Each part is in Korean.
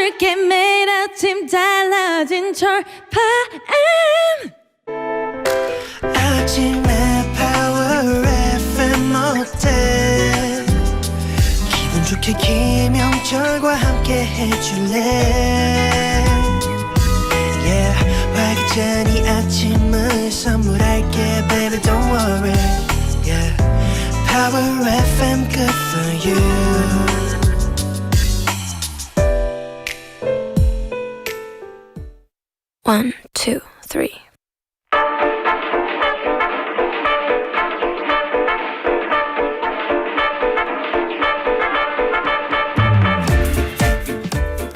불러줄게. 매일 아침 달라진 철파엠. 아침에 파워 FM 어때? 기분 좋게 김영철과 함께 해줄래? Yeah 활기찬 이 아침을 선물할게 baby don't worry. Yeah Power FM good for you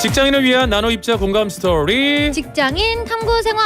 직장인을 위한 나노 입자 공감 스토리. 직장인 탐구 생활.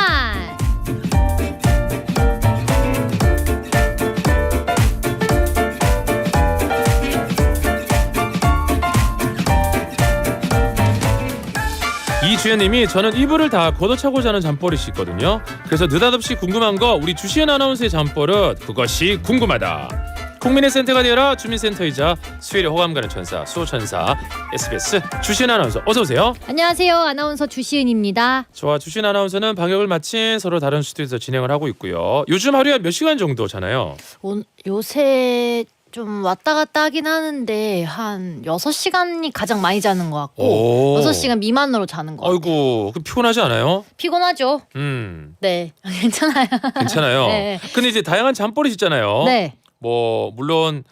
이주연님이 저는 이불을 다 걷어차고 자는 잠버릇이 있거든요. 그래서 느닷없이 궁금한 거 우리 주시은 아나운서의 잠버릇 그것이 궁금하다. 국민의 센터가 되어라 주민센터이자 수혜를 호감 가는 천사 수호천사 SBS 주시은 아나운서 어서 오세요. 안녕하세요. 아나운서 주시은입니다. 저와 주시은 아나운서는 방역을 마친 서로 다른 스튜디오에서 진행을 하고 있고요. 요즘 하루에 몇 시간 정도 자나요? 오, 요새 좀 왔다 갔다 하긴 하는데 한 6시간이 가장 많이 자는 것 같고 오. 6시간 미만으로 자는 것 같아요. 아이고 그 피곤하지 않아요? 피곤하죠? 음 네. 괜찮아요. 괜찮아요. 네. 근데 이제 다양한 잠버릇 있잖아요. 네. 뭐 물론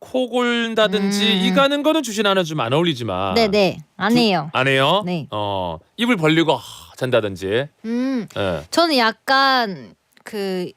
코 골다든지 음. 이 가는 거는 주신 하나 좀 안 어울리지만 네, 네. 안 해요. 안 해요? 네. 어 입을 벌리고 하, 잔다든지. 음. 예. 저는 약간 그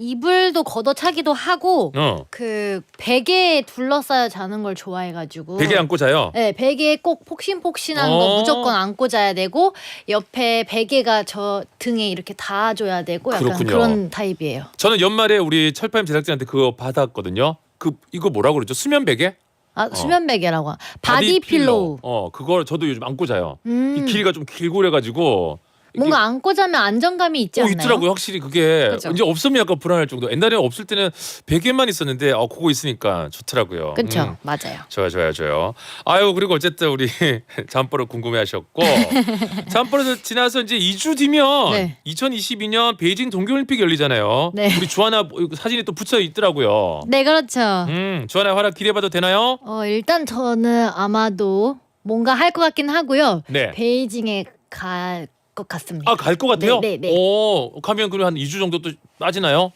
이불도 걷어차기도 하고 어. 그 베개에 둘러싸여 자는 걸 좋아해가지고 베개 안고 자요. 네, 베개에 꼭 폭신폭신한 어. 거 무조건 안고 자야 되고 옆에 베개가 저 등에 이렇게 닿아줘야 되고 약간 그렇군요. 그런 타입이에요. 저는 연말에 우리 철파임 제작진한테 그거 받았거든요. 그 이거 뭐라고 그러죠? 수면 베개? 아 수면 베개라고 하- 바디 필로우. 어 그걸 저도 요즘 안고 자요. 음, 이 길이가 좀 길고 그래가지고. 뭔가 안고 자면 안정감이 있지 어, 않나요? 있더라고요. 확실히 그게 그죠? 이제 없으면 약간 불안할 정도. 옛날에 없을 때는 베개만 있었는데 어 그거 있으니까 좋더라고요. 그렇죠, 음. 맞아요. 좋아요, 좋아요, 좋아요. 아유 그리고 어쨌든 우리 잠버릇 궁금해하셨고 잠버릇 지나서 이제 2주 뒤면 네. 2022년 베이징 동계올림픽 열리잖아요. 네. 우리 주하나 뭐 사진이 또 붙여 있더라고요. 네, 그렇죠. 음, 주하나 활약 기대봐도 되나요? 어 일단 저는 아마도 뭔가 할 것 같긴 하고요. 네. 베이징에 갈 것 같습니다. 아 갈 것 같아요. 네, 네, 네. 오, 가면 그럼 한 2주 정도 또 빠지나요?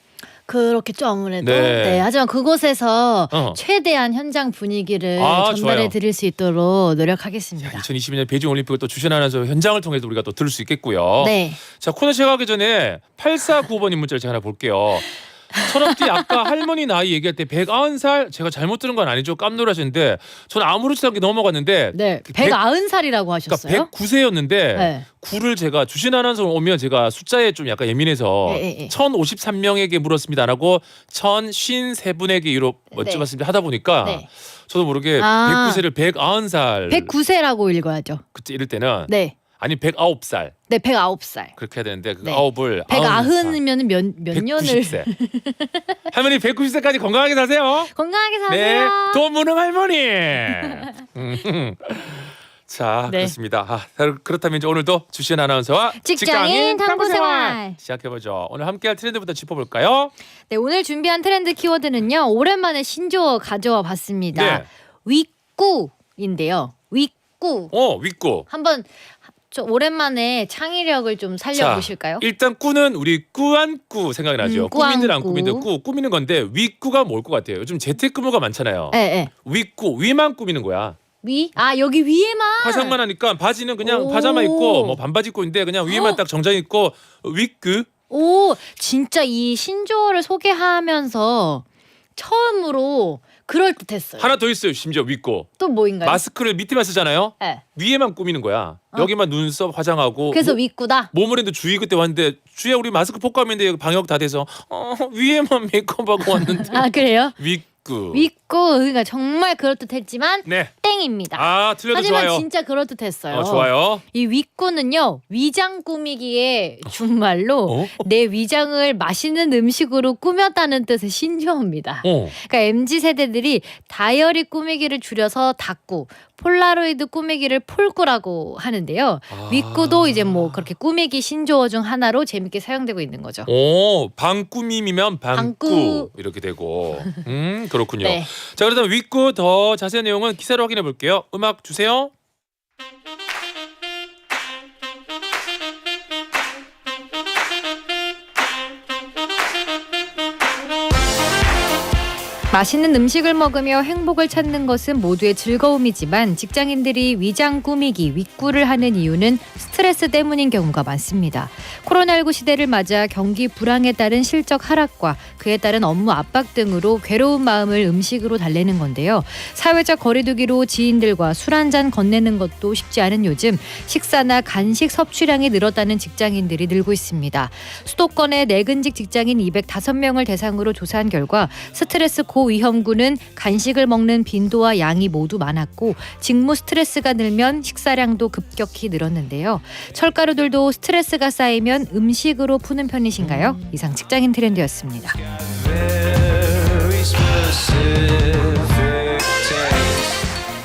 그렇겠죠 아무래도. 네. 네. 하지만 그곳에서 어. 최대한 현장 분위기를 아, 전달해 좋아요. 드릴 수 있도록 노력하겠습니다. 2022년 베이징 올림픽을 또 주신하면서 현장을 통해서 우리가 또 들을 수 있겠고요. 네. 자 코너 시작하기 전에 8495번님 문자를 제가 하나 볼게요. 철없디 아까 할머니 나이 얘기할 때 190살 제가 잘못 들은 건 아니죠 깜놀하셨는데 저는 아무렇지도 않게 넘어갔는데 네. 그백 아흔 살이라고 그러니까 하셨어요? 109세였는데 네. 9를 제가 주신 아나운서 오면 제가 숫자에 좀 약간 예민해서 예, 예, 예. 1053명에게 물었습니다라고 1053분에게 이로 네. 여쭤봤습니다 하다 보니까 네. 저도 모르게 아. 109세를 190살 109세라고 읽어야죠. 그때 이럴 때는 네. 아니 109살 네, 109살. 그렇게 해야 되는데 그 네. 아홉을 190이면 몇, 몇 년을 190세. 할머니 190세까지 건강하게 사세요. 건강하게 네, 사세요. 돈 무능 할머니. 음. 자, 네. 그렇습니다. 아, 그렇다면 이제 오늘도 주시은 아나운서와 직장인 탐구 생활. 시작해보죠. 오늘 함께할 트렌드부터 짚어볼까요? 네, 오늘 준비한 트렌드 키워드는요. 오랜만에 신조어 가져와 봤습니다. 네. 윗구인데요. 윗구. 어, 윗구. 한번 저 오랜만에 창의력을 좀 살려보실까요? 일단 꾸는 우리 꾸안꾸 생각이 나죠. 음, 꾸민들 안 꾸안꾸. 꾸민들 꾸 꾸미는 건데 윗구가 뭘 것 같아요? 요즘 재택근무가 많잖아요. 네, 네. 윗구 위만 꾸미는 거야. 위? 아 여기 위에만. 화상만 하니까 바지는 그냥 오. 파자마 입고 뭐 반바지 입고 있는데 그냥 위에만 헉. 딱 정장 입고 윗구 오 진짜 이 신조어를 소개하면서 처음으로 그럴 듯했어요. 하나 더 있어요. 심지어 윗구 또 뭐인가요? 마스크를 밑에만 쓰잖아요. 네. 위에만 꾸미는 거야. 여기만 눈썹 화장하고 그래서 모- 윗구다. 모모랜드 주희 그때 왔는데 주희야 우리 마스크 폭감인데 방역 다 돼서 어, 위에만 메이크업하고 왔는데 아 그래요? 윗 구 윗구 그러니까 정말 그럴 듯했지만 네. 땡입니다. 아 틀려도 하지만 좋아요. 진짜 그럴 듯했어요. 어, 좋아요. 이 윗구는요 위장 꾸미기의 준말로 어? 내 위장을 맛있는 음식으로 꾸몄다는 뜻의 신조어입니다. 어. 그러니까 mz 세대들이 다이어리 꾸미기를 줄여서 닭구, 폴라로이드 꾸미기를 폴꾸라고 하는데요. 아. 윗구도 이제 뭐 그렇게 꾸미기 신조어 중 하나로 재밌게 사용되고 있는 거죠. 오, 방꾸밈이면 방꾸, 방꾸. 이렇게 되고. 음, 그렇군요. 네. 자, 그렇다면 윗구 더 자세한 내용은 기사로 확인해 볼게요. 음악 주세요. 맛있는 음식을 먹으며 행복을 찾는 것은 모두의 즐거움이지만 직장인들이 위장 꾸미기, 윗구를 하는 이유는 스트레스 때문인 경우가 많습니다. 코로나19 시대를 맞아 경기 불황에 따른 실적 하락과 그에 따른 업무 압박 등으로 괴로운 마음을 음식으로 달래는 건데요. 사회적 거리두기로 지인들과 술 한 잔 건네는 것도 쉽지 않은 요즘 식사나 간식 섭취량이 늘었다는 직장인들이 늘고 있습니다. 수도권의 내근직 직장인 205명을 대상으로 조사한 결과 스트레스 고 위험군은 간식을 먹는 빈도와 양이 모두 많았고 직무 스트레스가 늘면 식사량도 급격히 늘었는데요. 철가루들도 스트레스가 쌓이면 음식으로 푸는 편이신가요? 이상 직장인 트렌드였습니다.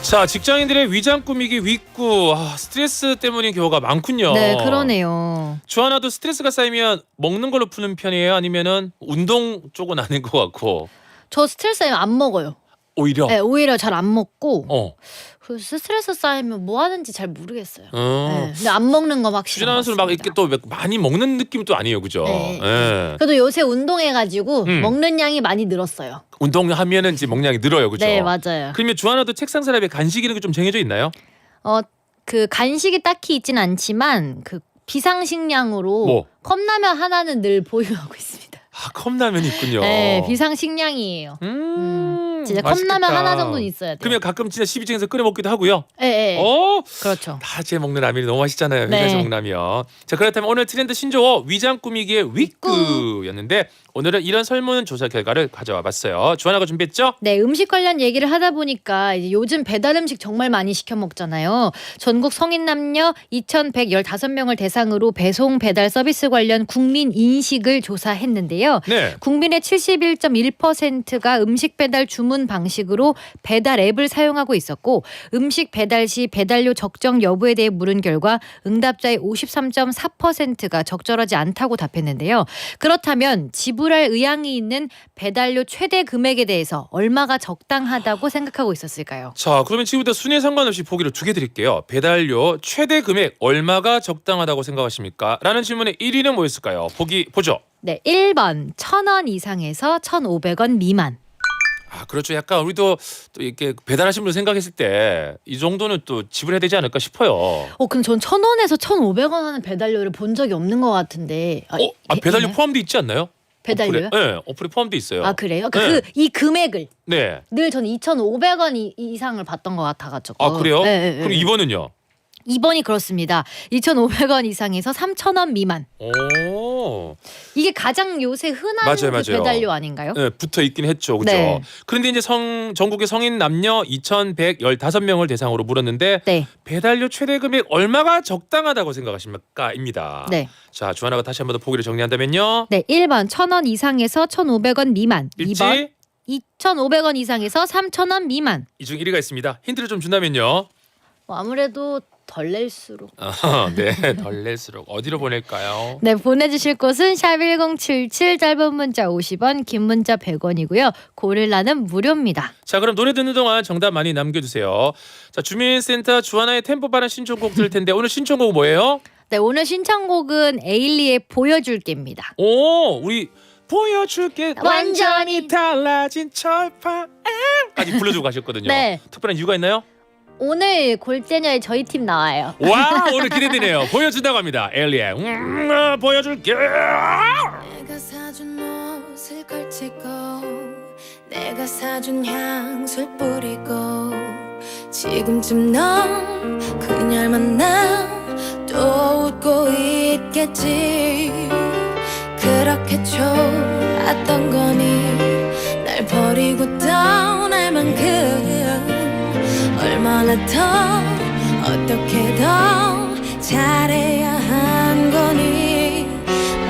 자, 직장인들의 위장 꾸미기 윗구. 아, 스트레스 때문인 경우가 많군요. 네, 그러네요. 주하나도 스트레스가 쌓이면 먹는 걸로 푸는 편이에요? 아니면은 운동 쪽은 아닌 것 같고. 저 스트레스 안 먹어요. 오히려 네, 오히려 잘 안 먹고 어. 그 스트레스 쌓이면 뭐 하는지 잘 모르겠어요. 어. 네, 근데 안 먹는 거막 싫어. 추진하는 술막 이렇게 또 많이 먹는 느낌도 아니에요, 그죠? 네. 예. 그래도 요새 운동해가지고 음. 먹는 양이 많이 늘었어요. 운동하면은 이제 먹량이 늘어요, 그죠? 네 맞아요. 그러면 주하나도 책상 서랍에 간식 이런 게 좀 정해져 있나요? 어 그 간식이 딱히 있진 않지만 그 비상식량으로 뭐? 컵라면 하나는 늘 보유하고 있습니다. 아, 컵라면 있군요. 네 비상식량이에요. 음, 진짜 맛있겠다. 컵라면 하나 정도는 있어야 돼요. 그러면 가끔 진짜 12층에서 끓여 먹기도 하고요. 네, 네. 어, 그렇죠. 다제 먹는 라면이 너무 맛있잖아요. 네. 회사에서 먹는 라면. 자, 그렇다면 오늘 트렌드 신조어 위장 꾸미기의 윗구였는데 오늘은 이런 설문 조사 결과를 가져와 봤어요. 주하나가 준비했죠? 네, 음식 관련 얘기를 하다 보니까 이제 요즘 배달 음식 정말 많이 시켜 먹잖아요. 전국 성인 남녀 2,115명을 대상으로 배송 배달 서비스 관련 국민 인식을 조사했는데요. 네. 국민의 71.1%가 음식 배달 주문 방식으로 배달 앱을 사용하고 있었고 음식 배달 시 배달료 적정 여부에 대해 물은 결과 응답자의 53.4%가 적절하지 않다고 답했는데요. 그렇다면 지불할 의향이 있는 배달료 최대 금액에 대해서 얼마가 적당하다고 생각하고 있었을까요? 자, 그러면 지금부터 순위에 상관없이 보기를 두 개 드릴게요. 배달료 최대 금액 얼마가 적당하다고 생각하십니까? 라는 질문의 1위는 뭐였을까요? 보기 보죠. 네, 1번 1,000원 이상에서 1,500원 미만. 아, 그렇죠. 약간 우리도 또 이렇게 배달하신 분 생각했을 때 이 정도는 또 지불해야 되지 않을까 싶어요. 어, 근데 전 1,000원에서 1,500원 하는 배달료를 본 적이 없는 것 같은데. 아, 어, 아, 이- 배달료 있나요? 포함돼 있지 않나요? 배달료요? 어플에, 네, 어플에 포함돼 있어요. 아 그래요? 그, 네. 그, 이 금액을 네. 늘 저는 2,500원 이, 이상을 받던 것 같아 가지고. 아, 그래요? 네, 네, 네. 그럼 2번은요? 2번이 그렇습니다. 2,500원 이상에서 3,000원 미만. 오. 이게 가장 요새 흔한 맞아요, 그 맞아요. 배달료 아닌가요? 네, 붙어 있긴 했죠. 그죠? 네. 그런데 이제 성 전국의 성인 남녀 2,115명을 대상으로 물었는데 네, 배달료 최대 금액 얼마가 적당하다고 생각하십니까?입니다. 네, 자, 주하나가 다시 한 번 더 보기를 정리한다면요. 네. 1번 1,000원 이상에서 1,500원 미만. 일지 2번 2,500원 이상에서 3,000원 미만. 이중 1위가 있습니다. 힌트를 좀 준다면요. 뭐 아무래도 덜 낼수록. 아, 네, 덜 낼수록 어디로 보낼까요? 네, 보내주실 곳은 샵 1077 짧은 문자 50원, 긴 문자 100원이고요. 고릴라는 무료입니다. 자, 그럼 노래 듣는 동안 정답 많이 남겨주세요. 자, 주민센터 주하나의 템포 빠른 신청곡 들을 텐데 오늘 신청곡 뭐예요? 네, 오늘 신청곡은 에일리의 보여줄게입니다. 오, 우리 보여줄게 완전히 달라진 철파까지 불러주고 가셨거든요. 네. 특별한 이유가 있나요? 오늘 골제녀의 저희 팀 나와요. 와, 오늘 기대되네요. 보여준다고 합니다. 엘리의 음, 아, 보여줄게. 내가 사준 옷을 걸치고 내가 사준 향수를 뿌리고 지금쯤 넌 그녀를 만나 또 웃고 있겠지 그렇게 좋았던 거니 날 버리고 떠 얼마나 더 어떻게 더 잘해야 한 거니?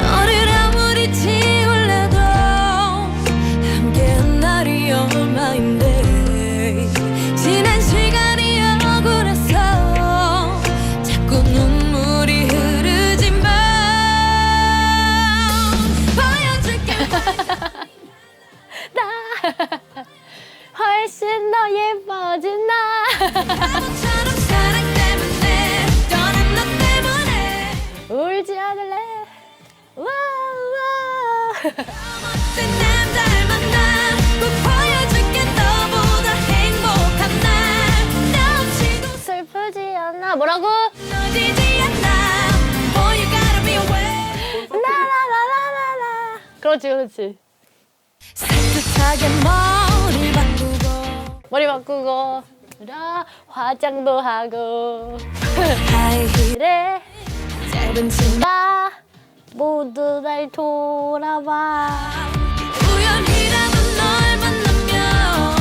너를 아무리 지울래도 함께한 날이 얼마인데 지난 시간이 억울해서 자꾸 눈물이 흐르지만 보여줄게. 훨씬 더 예뻐진 나 없이도 슬프지 않아. 뭐라고? 너지지 않아 aware 라라라라라라 그렇지 그렇지 머리 바꾸고 머리 바꾸고 라 화장도 하고. 하이힐 그래. 짧은 치마 나 모두 날 돌아봐. 우연이라도 널 만나면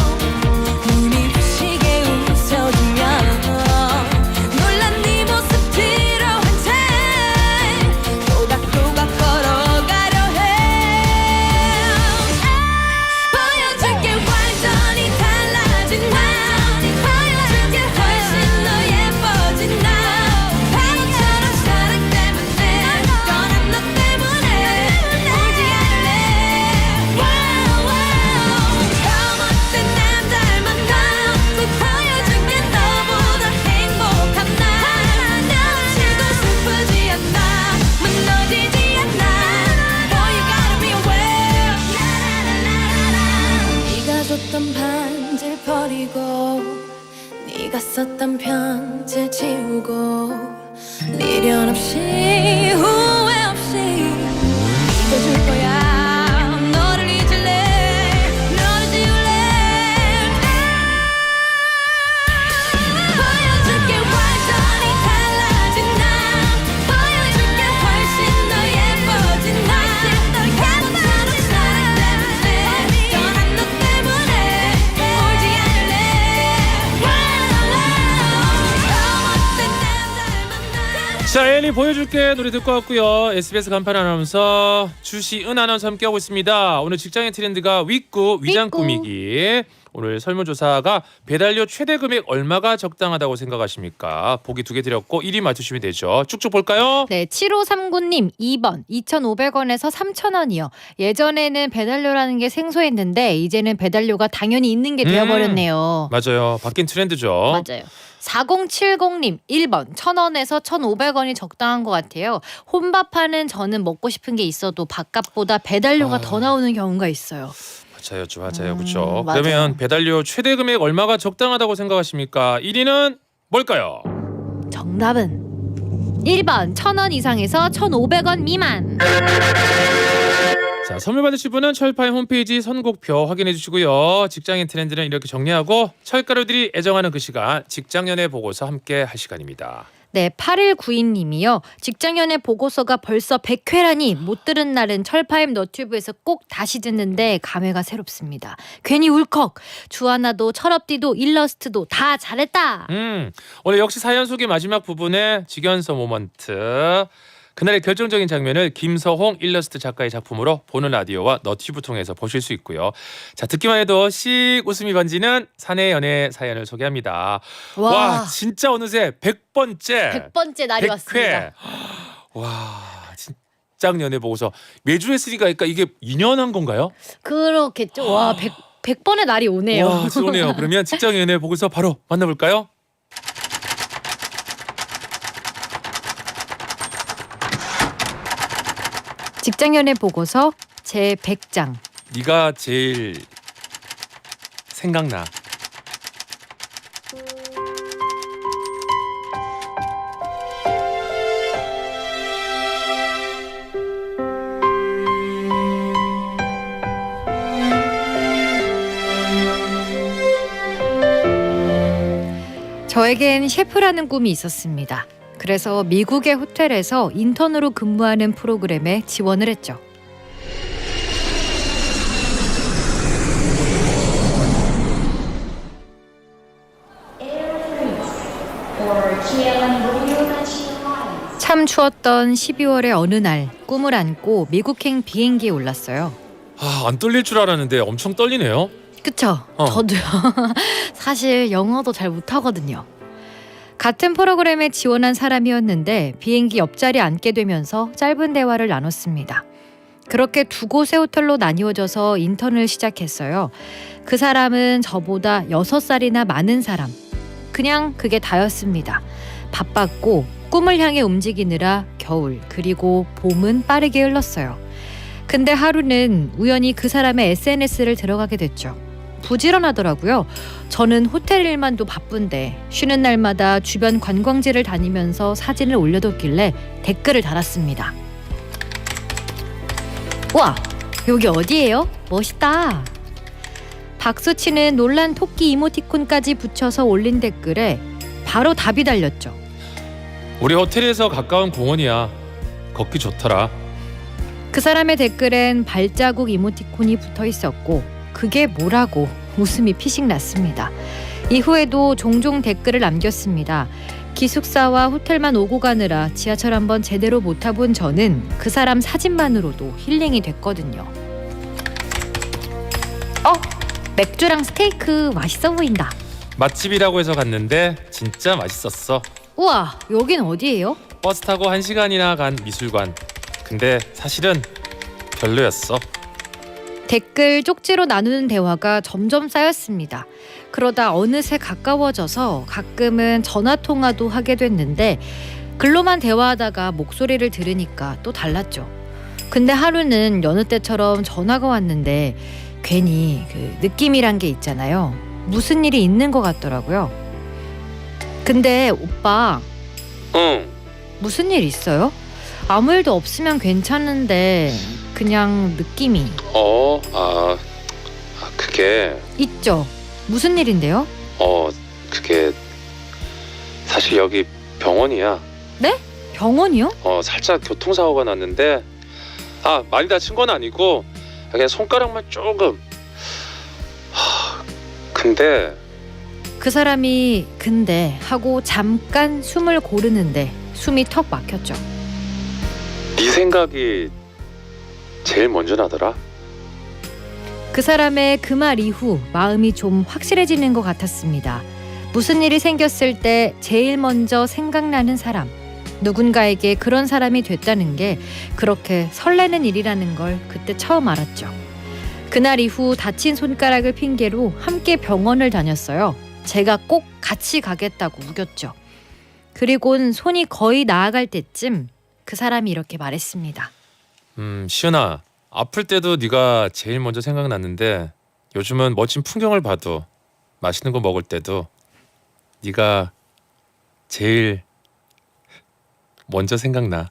눈이 부시게 웃어 보여줄게 노래 듣고 왔고요. SBS 간판 아나운서 주시은 아나운서 함께하고 있습니다. 오늘 직장의 트렌드가 윗구 위장. 꾸미기. 오늘 설문조사가 배달료 최대 금액 얼마가 적당하다고 생각하십니까? 보기 두 개 드렸고 1위 맞추시면 되죠. 쭉쭉 볼까요? 네, 7539님 2번 2,500원에서 3,000원이요. 예전에는 배달료라는 게 생소했는데 이제는 배달료가 당연히 있는 게 음. 되어버렸네요. 맞아요. 바뀐 트렌드죠. 맞아요. 4070님 1번 1,000원에서 1,500원이 적당한 것 같아요. 혼밥하는 저는 먹고 싶은 게 있어도 밥값보다 배달료가 아. 더 나오는 경우가 있어요. 맞아요, 맞아요, 음, 그렇죠. 맞아요. 그러면 배달료 최대 금액 얼마가 적당하다고 생각하십니까? 1위는 뭘까요? 정답은 1번 1,000원 이상에서 1,500원 미만. 자, 선물 받으실 분은 철파의 홈페이지 선곡표 확인해 주시고요. 직장인 트렌드는 이렇게 정리하고 철가루들이 애정하는 그 시간 직장연애 보고서 함께 할 시간입니다. 네, 8192님이요. 직장연애 보고서가 벌써 100회라니 못 들은 날은 철파임 너튜브에서 꼭 다시 듣는데 감회가 새롭습니다. 괜히 울컥. 주하나도 철업디도 일러스트도 다 잘했다. 음, 오늘 역시 사연 소개 마지막 부분에 직연서 모먼트. 그날의 결정적인 장면을 김서홍 일러스트 작가의 작품으로 보는 라디오와 너튜브 통해서 보실 수 있고요. 자, 듣기만 해도 씩 웃음이 번지는 사내 연애 사연을 소개합니다. 와, 진짜 어느새 100번째 100번째 날이 왔습니다. 와, 직장 연애 보고서 매주 했으니까 그러니까 이게 2년 한 건가요? 그렇겠죠. 와, 100, 100번의 날이 오네요. 와, 좋네요. 그러면 직장 연애 보고서 바로 만나볼까요? 직장연애 보고서 제 100장. 네가 제일 생각나. 저에겐 셰프라는 꿈이 있었습니다. 그래서 미국의 호텔에서 인턴으로 근무하는 프로그램에 지원을 했죠. 참 추웠던 12월의 어느 날 꿈을 안고 미국행 비행기에 올랐어요. 아, 안 떨릴 줄 알았는데 엄청 떨리네요. 그쵸? 어. 저도요. 사실 영어도 잘 못하거든요. 같은 프로그램에 지원한 사람이었는데 비행기 옆자리에 앉게 되면서 짧은 대화를 나눴습니다. 그렇게 두 곳의 호텔로 나뉘어져서 인턴을 시작했어요. 그 사람은 저보다 여섯 살이나 많은 사람. 그냥 그게 다였습니다. 바빴고 꿈을 향해 움직이느라 겨울 그리고 봄은 빠르게 흘렀어요. 근데 하루는 우연히 그 사람의 SNS를 들어가게 됐죠. 부지런하더라고요. 저는 호텔 일만도 바쁜데 쉬는 날마다 주변 관광지를 다니면서 사진을 올려뒀길래 댓글을 달았습니다. 와, 여기 어디예요? 멋있다. 박수치는 놀란 토끼 이모티콘까지 붙여서 올린 댓글에 바로 답이 달렸죠. 우리 호텔에서 가까운 공원이야. 걷기 좋더라. 그 사람의 댓글엔 발자국 이모티콘이 붙어 있었고 그게 뭐라고 웃음이 피식 났습니다. 이후에도 종종 댓글을 남겼습니다. 기숙사와 호텔만 오고 가느라 지하철 한번 제대로 못 타본 저는 그 사람 사진만으로도 힐링이 됐거든요. 어, 맥주랑 스테이크 맛있어 보인다. 맛집이라고 해서 갔는데 진짜 맛있었어. 우와, 여긴 어디예요? 버스 타고 한 시간이나 간 미술관. 근데 사실은 별로였어. 댓글 쪽지로 나누는 대화가 점점 쌓였습니다. 그러다 어느새 가까워져서 가끔은 전화 통화도 하게 됐는데 글로만 대화하다가 목소리를 들으니까 또 달랐죠. 근데 하루는 여느 때처럼 전화가 왔는데 괜히 그 느낌이란 게 있잖아요. 무슨 일이 있는 것 같더라고요. 근데 오빠 응. 무슨 일 있어요? 아무 일도 없으면 괜찮은데 그냥 느낌이 어, 아, 아 그게 있죠. 무슨 일인데요? 어, 그게 사실 여기 병원이야. 병원이요? 어, 살짝 교통사고가 났는데 아, 많이 다친 건 아니고 그냥 손가락만 조금. 하, 근데 그 사람이 근데 하고 잠깐 숨을 고르는데 숨이 턱 막혔죠. 네 생각이 제일 먼저 나더라. 그 사람의 그 말 이후 마음이 좀 확실해지는 것 같았습니다. 무슨 일이 생겼을 때 제일 먼저 생각나는 사람. 누군가에게 그런 사람이 됐다는 게 그렇게 설레는 일이라는 걸 그때 처음 알았죠. 그날 이후 다친 손가락을 핑계로 함께 병원을 다녔어요. 제가 꼭 같이 가겠다고 우겼죠. 그리곤 손이 거의 나아갈 때쯤 그 사람이 이렇게 말했습니다. 음, 시은아, 아플 때도 네가 제일 먼저 생각났는데 요즘은 멋진 풍경을 봐도 맛있는 거 먹을 때도 네가 제일 먼저 생각나.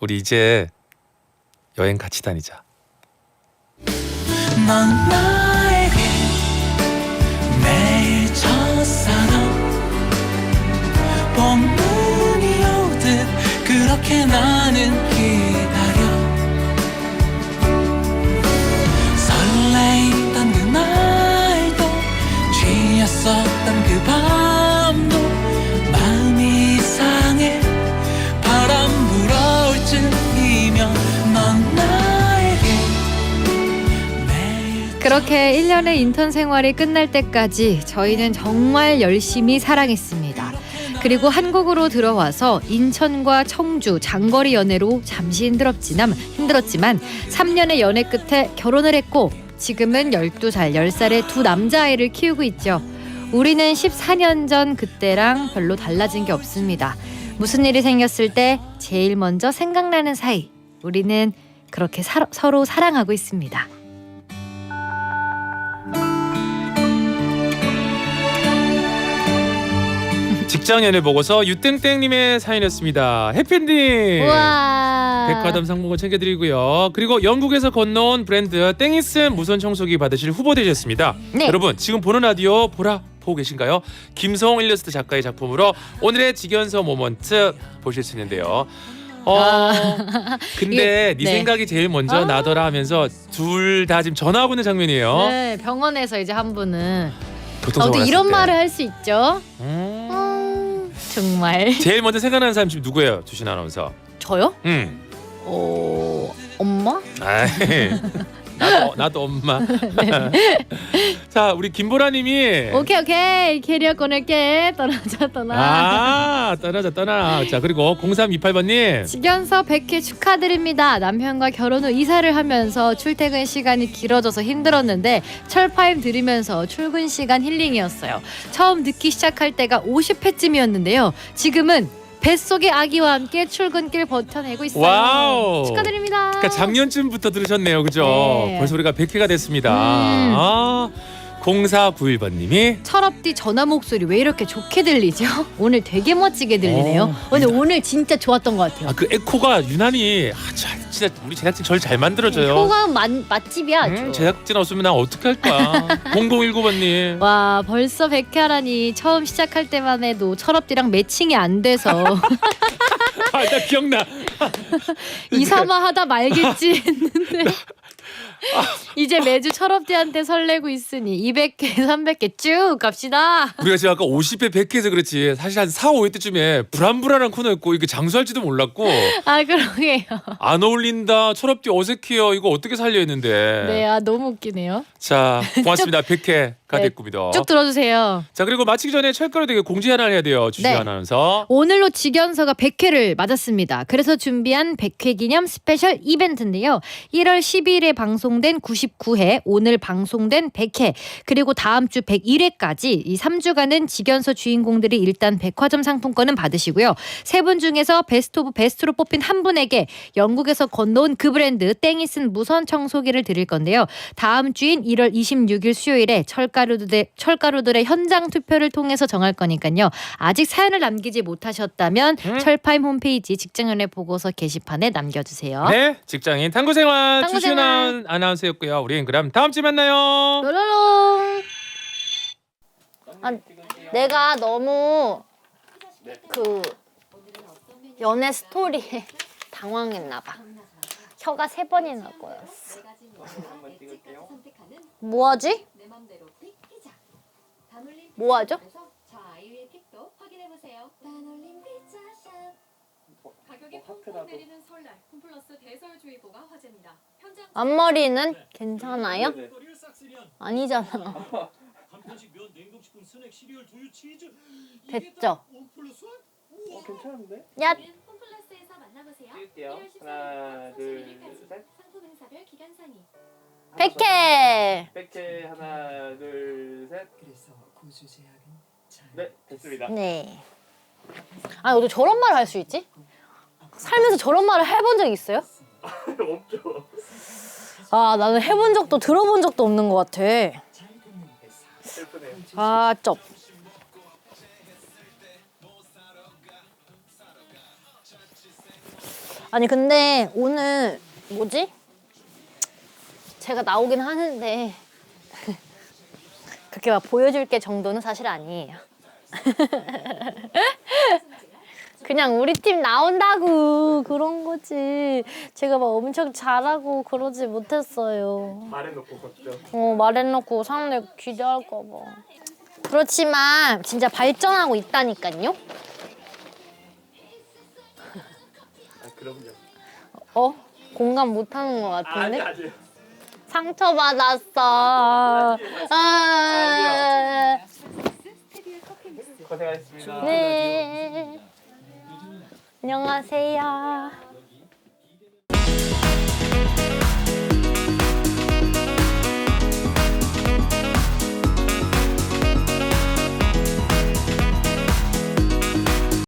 우리 이제 여행 같이 다니자. 넌 나에게 매일 첫사랑 봄눈이 오듯 그렇게 나는 기 밤도 마음이 이상해 바람 불어올 쯤이면 넌 나에게 매일 그렇게 1년의 인턴 생활이 끝날 때까지 저희는 정말 열심히 사랑했습니다. 그리고 한국으로 들어와서 인천과 청주 장거리 연애로 잠시 힘들었지만 힘들었지만 3년의 연애 끝에 결혼을 했고 지금은 12살, 10살의 두 남자아이를 키우고 있죠. 우리는 14년 전 그때랑 별로 달라진 게 없습니다. 무슨 일이 생겼을 때 제일 먼저 생각나는 사이. 우리는 그렇게 사- 서로 사랑하고 있습니다. 직장 연애 보고서 유땡땡님의 사연이었습니다. 해피엔딩. 우와. 백화점 상품권 챙겨드리고요. 그리고 영국에서 건너온 브랜드 땡이슨 무선 청소기 받으실 후보 되셨습니다. 네. 여러분 지금 보는 라디오 보라 보고 계신가요? 김성홍 일러스트 작가의 작품으로 오늘의 직연서 모먼트 보실 수 있는데요. 어 근데 이게- 네 네. 생각이 제일 먼저 아. 나더라 하면서 둘 다 지금 전화하고 있는 장면이에요. 네, 병원에서 이제 한 분은 교통사고 아무튼 났을 이런 때. 말을 할 수 있죠. 음. 음, 정말 제일 먼저 생각나는 사람 지금 누구예요? 주신 아나운서. 저요? 음. 어, 엄마? 아이. 나도 나도 엄마. 자 우리 김보라님이 오케이 오케이 캐리어 꺼낼게 떠나자 떠나. 아 떠나자 떠나. 자 그리고 0328번님 직연서 100회 축하드립니다. 남편과 결혼 후 이사를 하면서 출퇴근 시간이 길어져서 힘들었는데 철파임 들으면서 출근 시간 힐링이었어요. 처음 듣기 시작할 때가 50회쯤이었는데요. 지금은 뱃속의 아기와 함께 출근길 버텨내고 있어요. 와우. 축하드립니다. 그러니까 작년쯤부터 들으셨네요, 그죠? 네. 벌써 우리가 100회가 됐습니다. 음. 아 0491번님이 철업디 전화 목소리 왜 이렇게 좋게 들리죠? 오늘 되게 멋지게 들리네요. 어, 근데 오늘 진짜 좋았던 것 같아요. 아 그 에코가 유난히 아, 자, 진짜 우리 제작진 저를 잘 만들어줘요. 효과 맛, 맛집이야 아주. 음, 제작진 없으면 나 어떻게 할까? 0019번님. 와 벌써 100회라니 처음 시작할 때만 해도 철업디랑 매칭이 안 돼서 아, 나 기억나. 이사마 하다 말겠지 했는데 이제 매주 철업디한테 설레고 있으니 200개 300개 쭉 갑시다. 우리가 지금 아까 50회 100회에서 그렇지. 사실 한 4, 5회 때쯤에 불안불안한 코너였고 이게 장수할지도 몰랐고. 아 그러게요. 안 어울린다 철업디 어색해요. 이거 어떻게 살려 했는데. 네 아 너무 웃기네요. 자 고맙습니다. 100회가 네, 됐습니다. 쭉 들어주세요. 자 그리고 마치기 전에 철가루 되게 공지 하나 해야 돼요 주시 네. 아나운서. 오늘로 직연서가 100회를 맞았습니다. 그래서 준비한 100회 기념 스페셜 이벤트인데요. 1월 12일에 방송 된 99회, 오늘 방송된 100회, 그리고 다음 주 101회까지 이 3주간은 직연서 주인공들이 일단 백화점 상품권은 받으시고요. 세 분 중에서 베스트 오브 베스트로 뽑힌 한 분에게 영국에서 건너온 그 브랜드 땡이 쓴 무선 청소기를 드릴 건데요. 다음 주인 1월 26일 수요일에 철가루들, 철가루들의 현장 투표를 통해서 정할 거니까요. 아직 사연을 남기지 못하셨다면 음. 철파임 홈페이지 직장연애 보고서 게시판에 남겨주세요. 네 직장인 탐구생활 탐구생활. 주시은 아나운서였고요 우리는 그럼 다음 주에 만나요 로로롱. 아, 내가 너무 그 연애 스토리에 당황했나 봐. 혀가 세 번이나 꼬였어. 뭐 하지? 뭐 하죠? 저 아이유의 픽도 확인해 보세요. 피자샵. 가격이 펑펑 내리는 설날 홈플러스 대설주의보가 화제입니다. 현장 앞머리는 괜찮아요? 아니잖아. 간편식 면 냉동식품 스낵 시리얼 두유 치즈 됐죠? 원 플러스 원? 어 괜찮은데? 야, 홈플러스에서 만나보세요. 1월 하나, 14일 둘, 1일까지 셋. 상품 행사별 기간 상의. 백해. 백채 하나, 둘, 셋. 네, 됐습니다. 네. 아니 어떻게 저런 말을 할 수 있지? 살면서 저런 말을 해본 적 있어요? 없죠. 아 나는 해본 적도 들어본 적도 없는 것 같아. 슬프네요. 아 쩝. 아니 근데 오늘 뭐지? 제가 나오긴 하는데 그렇게 막 보여줄 게 정도는 사실 아니에요. 그냥 우리 팀 나온다고 그런 거지. 제가 막 엄청 잘하고 그러지 못했어요. 말해놓고 걷죠. 어, 말해놓고 사람들 기대할까 봐. 그렇지만 진짜 발전하고 있다니까요. 아, 그럼요. 어? 공감 못하는 것 같은데? 아니, 아니요. 상처받았어. 아, 고생하셨습니다. 네. 안녕하세요.